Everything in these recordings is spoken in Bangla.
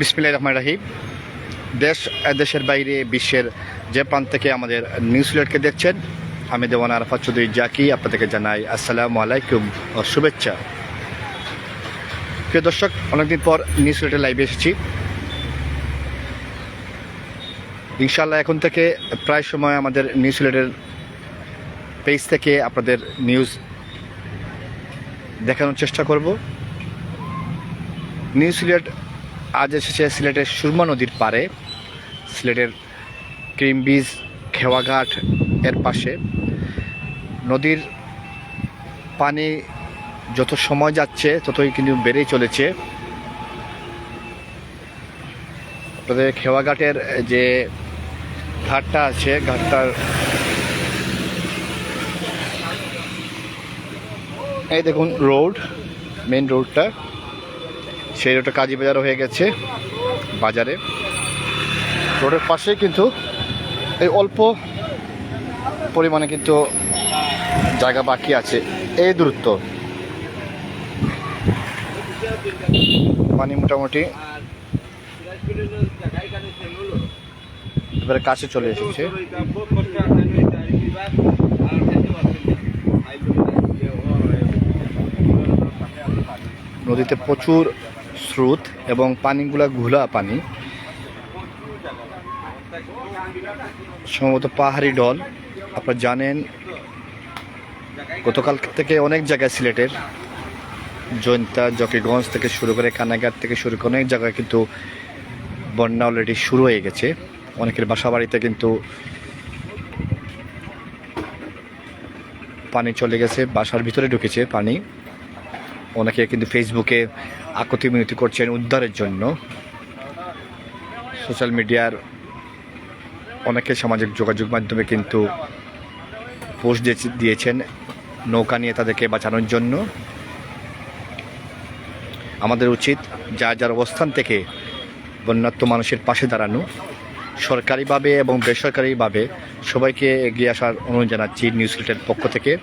বিসমিল্লাহ রহমান রাহিম। দেশ দেশের বাইরে, বিশ্বের যে প্রান্ত থেকে আমাদের নিউজ সিলেটকে দেখছেন, আমি দেওয়ান আরফাত চৌধুরী জাকি, আপনাদেরকে জানাই আসসালামু আলাইকুম ও শুভেচ্ছা। প্রিয় দর্শক, অনেকদিন পর নিউজ সিলেটের লাইভে এসেছি। ইনশাল্লাহ এখন থেকে প্রায় সময় আমাদের নিউজ সিলেটের পেজ থেকে আপনাদের নিউজ দেখানোর চেষ্টা করব। নিউ সিলেট আজ এসেছে সিলেটের সুরমা নদীর পারে সিলেটের ক্রিম বীজ, খেওয়াঘাট এর পাশে। নদীর পানি যত সময় যাচ্ছে, ততই কিন্তু বেড়েই চলেছে। আপনাদের খেওয়াঘাটের যে ঘাটটা আছে, ঘাটটার এই দেখুন রোড মেন রোডটা সেই রোডটা কাজী বাজার হয়ে গেছে বাজারে। রোডের পাশে কিন্তু এই অল্প পরিমাণে কিন্তু জায়গা বাকি আছে। এই দূরত্ব। পানি মোটামুটি এবারে কাছে চলে এসেছে। নদীতে প্রচুর স্রোত এবং পানিগুলা ঘোলা পানি। সম্ভবত পাহাড়ি ডল আপনারা জানেন, গতকাল থেকে অনেক জায়গায় সিলেটের জৈন্তা জকিগঞ্জ থেকে শুরু করে কানাঘাট থেকে শুরু করে অনেক জায়গায় কিন্তু বন্যা অলরেডি শুরু হয়ে গেছে। অনেকের বাসা বাড়িতে কিন্তু পানি চলে গেছে, বাসার ভিতরে ঢুকেছে পানি। অনেকে কিন্তু ফেসবুকে আকুতি মিনতি করছেন উদ্ধারের জন্য। সোশ্যাল মিডিয়ার অনেকে সামাজিক যোগাযোগ মাধ্যমে কিন্তু পোস্ট দিয়ে- দিয়েছেন নৌকা নিয়ে তাদেরকে বাঁচানোর জন্য। আমাদের উচিত যার যার অবস্থান থেকে বন্যাত্ম মানুষের পাশে দাঁড়ানো। সরকারিভাবে এবং বেসরকারিভাবে সবাইকে এগিয়ে আসার অনুরোধ জানাচ্ছি নিউজ পক্ষ থেকে।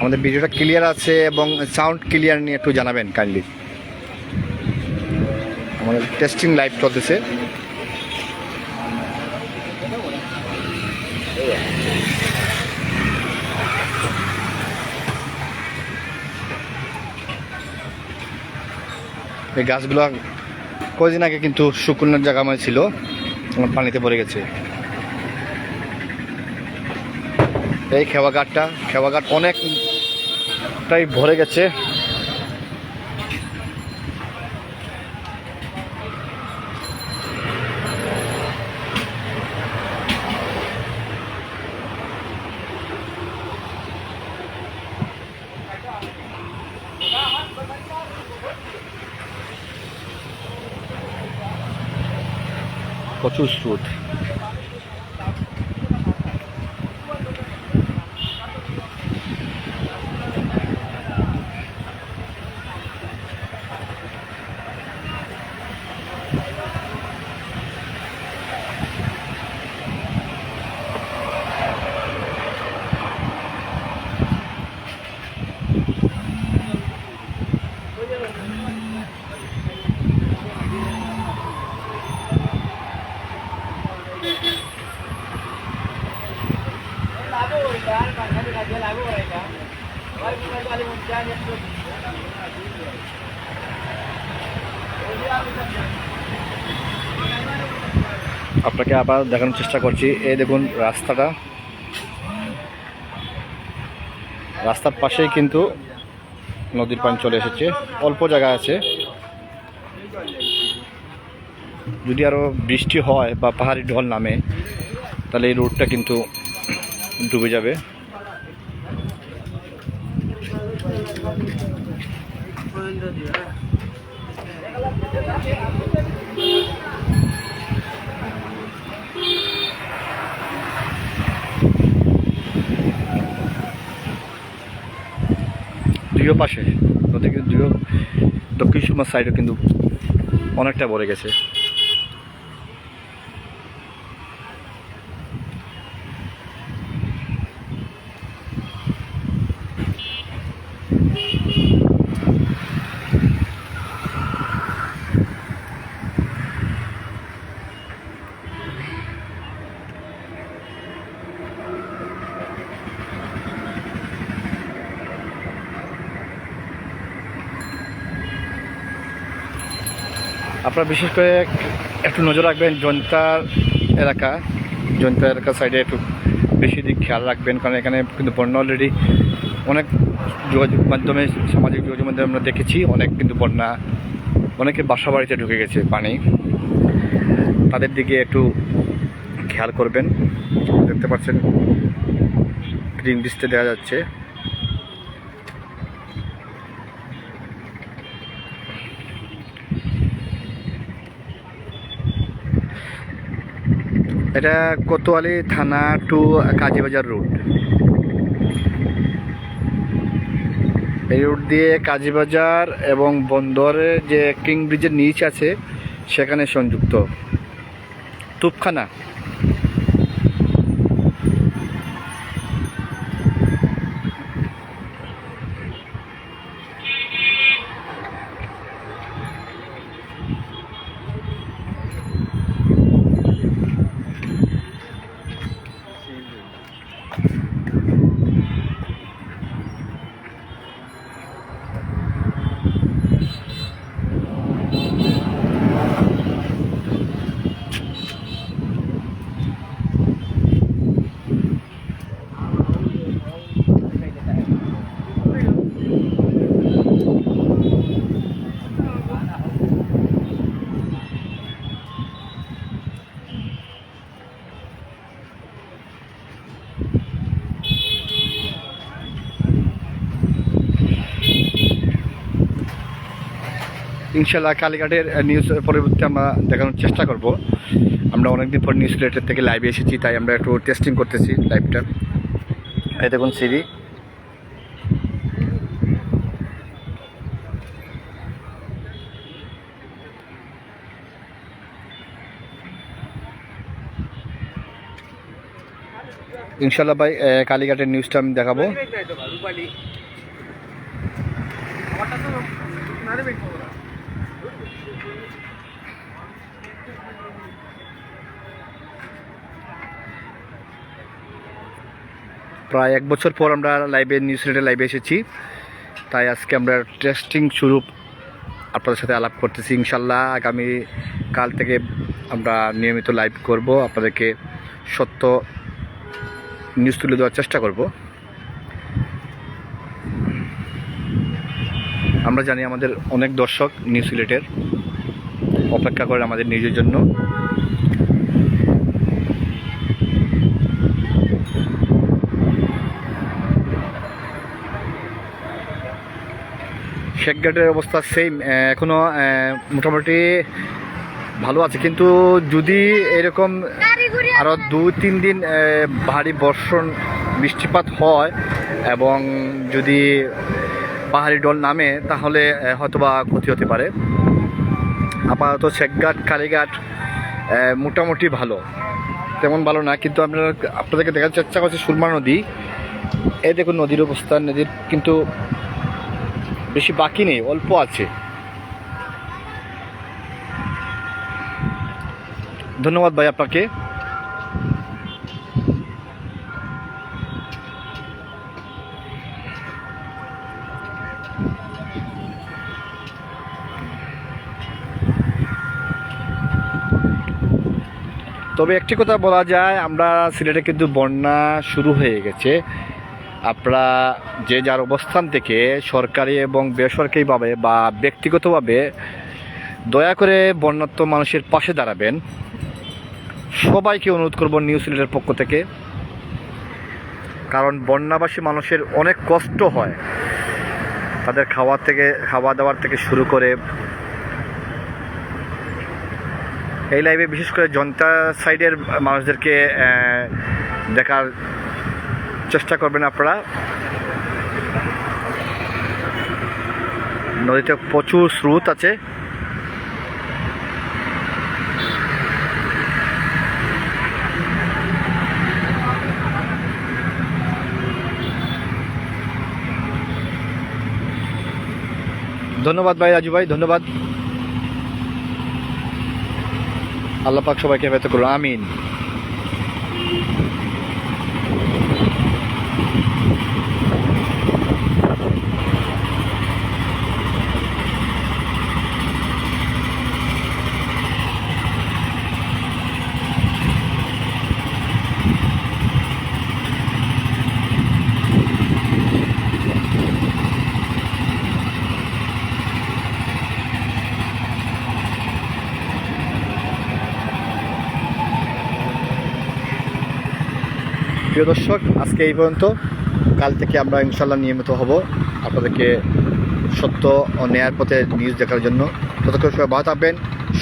আমাদের ভিডিওটা ক্লিয়ার আছে এবং সাউন্ড ক্লিয়ার নিয়ে একটু জানাবেন কাইন্ডলি আমাদের টেস্টিং লাইভ চলতেছে। এই গাছগুলো কয়েকদিন আগে কিন্তু শুকনোর জায়গা মানে ছিল আমার পানিতে পড়ে গেছে। এই খেওয়াঘাটটা খেওয়াঘাট অনেকটাই ভরে গেছে। প্রচুর স্রোত। আপনাকে আবার দেখানোর চেষ্টা করছি। এই দেখুন রাস্তাটা। রাস্তার পাশেই কিন্তু নদীর পানি চলে এসেছে। অল্প জায়গা আছে। যদি আরও বৃষ্টি হয় বা পাহাড়ি ঢল নামে, তাহলে এই রোডটা কিন্তু ডুবে যাবে। দুইও পাশে। নদী কিন্তু দুইও দক্ষিণ সুমার সাইডও কিন্তু অনেকটা বড়ে গেছে। আপনারা বিশেষ করে একটু নজর রাখবেন জনতার এলাকা জনতা এলাকার সাইডে একটু বেশি দিক খেয়াল রাখবেন, কারণ এখানে কিন্তু বন্যা অলরেডি অনেক যোগাযোগ মাধ্যমে, সামাজিক যোগাযোগ মাধ্যমে আমরা দেখেছি অনেক কিন্তু বন্যা, অনেকে বাসা বাড়িতে ঢুকে গেছে পানি। তাদের দিকে একটু খেয়াল করবেন। দেখতে পাচ্ছেন গ্রিন ডিস্টে দেখা যাচ্ছে। এটা কোতোয়ালি থানা টু কাজীবাজার রোড। এই রোড দিয়ে কাজীবাজার এবং বন্দরের যে কিং ব্রিজের নিচ আছে, সেখানে সংযুক্ত। তুপখানা। ইনশাল্লাহ কালীঘাটের নিউজ পরবর্তী আমরা দেখানোর চেষ্টা করব। আমরা অনেকদিন পর নিউজ রিলেটেড থেকে লাইভে এসেছি, তাই আমরা একটু টেস্টিং করতেছি লাইভটা এই দেখুন সিরি ইনশাল্লাহ ভাই কালীঘাটের নিউজটা আমি দেখাবো। প্রায় এক বছর পর আমরা লাইভে নিউজ রিলেটেড লাইভে এসেছি। তাই আজকে আমরা টেস্টিং শুরু আপনাদের সাথে আলাপ করতেছি। ইনশাল্লাহ আগামী কাল থেকে আমরা নিয়মিত লাইভ করব। আপনাদেরকে সত্য নিউজ তুলে দেওয়ার চেষ্টা করব। আমরা জানি আমাদের অনেক দর্শক নিউজ রিলেটেড অপেক্ষা করে আমাদের নিজের জন্য। শেখঘাটের অবস্থা সেম এখনও মোটামুটি ভালো আছে। কিন্তু যদি এরকম আরও দু তিন দিন ভারী বর্ষণ, বৃষ্টিপাত হয় এবং যদি পাহাড়ি ডল নামে, তাহলে হয়তোবা ক্ষতি হতে পারে। আপাতত শেখঘাট, কালীঘাট মোটামুটি ভালো। তেমন ভালো না, কিন্তু আপনারা, আপনাদেরকে দেখার চেষ্টা করছি সুরমা নদী। এই দেখুন নদীর অবস্থা, নদীর কিন্তু বেশি বাকি নেই, অল্প আছে। ধন্যবাদ ভাই আপনাকে। তবে একটি কথা বলা যায়, আমরা সিলেটে কিন্তু বন্যা শুরু হয়ে গেছে। আপনারা যে যার অবস্থান থেকে সরকারি এবং বেসরকারিভাবে বা ব্যক্তিগতভাবে দয়া করে বন্যাত্ম মানুষের পাশে দাঁড়াবেন। সবাইকে অনুরোধ করব নিউজ সিলেটের পক্ষ থেকে। কারণ বন্যাবাসী মানুষের অনেক কষ্ট হয়। তাদের খাওয়ার থেকে, খাওয়া দাওয়ার থেকে শুরু করে এই লাইভে বিশেষ করে জনতা সাইডের মানুষদেরকে দেখার চেষ্টা করবেন আপনারা। নদীতে প্রচুর স্রোত আছে। ধন্যবাদ ভাই, রাজু ভাই, ধন্যবাদ। আল্লাহ পাক সবাইকে হেফাজত করুন, আমিন। প্রিয় দর্শক, আজকে এই পর্যন্ত। কাল থেকে আমরা ইনশাল্লাহ নিয়মিত হব আপনাদেরকে সত্য ও ন্যায়ের পথে নিউজ দেখার জন্য। ততক্ষণ সবাই ভালো থাকবেন।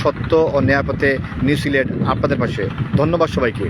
সত্য ও ন্যায়ের পথে নিউজ সিলেট আপনাদের পাশে। ধন্যবাদ সবাইকে।